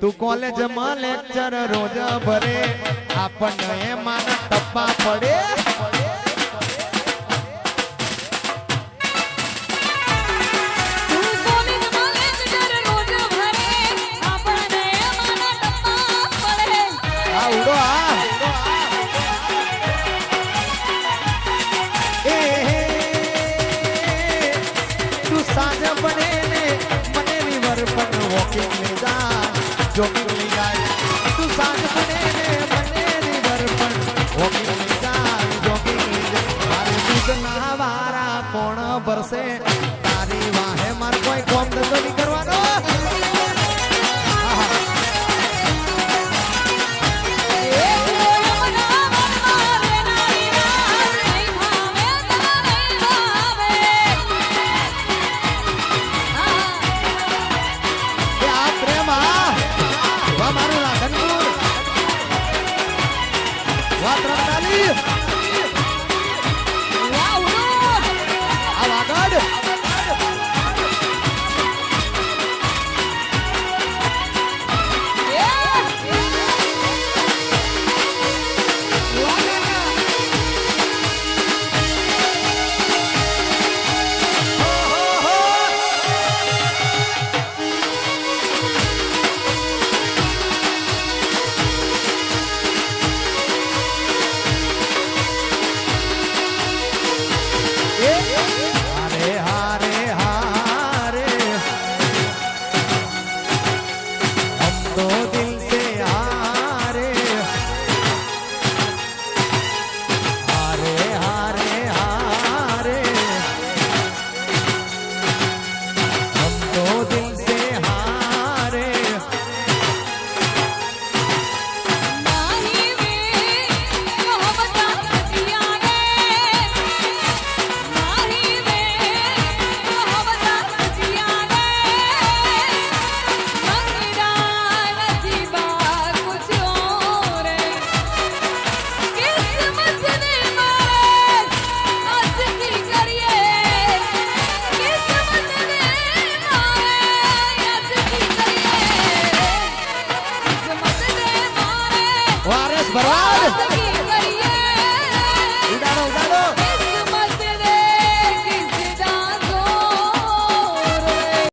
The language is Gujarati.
તું કોલેજમાં લેક્ચર રોજ ભરે. આપણને એમાં ટપ્પા પડે. આવડો આ. તું સાંજ બને મને રિવર પણ વોકિંગ જા. જોગી જાય તું સાંજ બને ને બને ને દર્પણ હોગી ભરશે Yeah. Farad.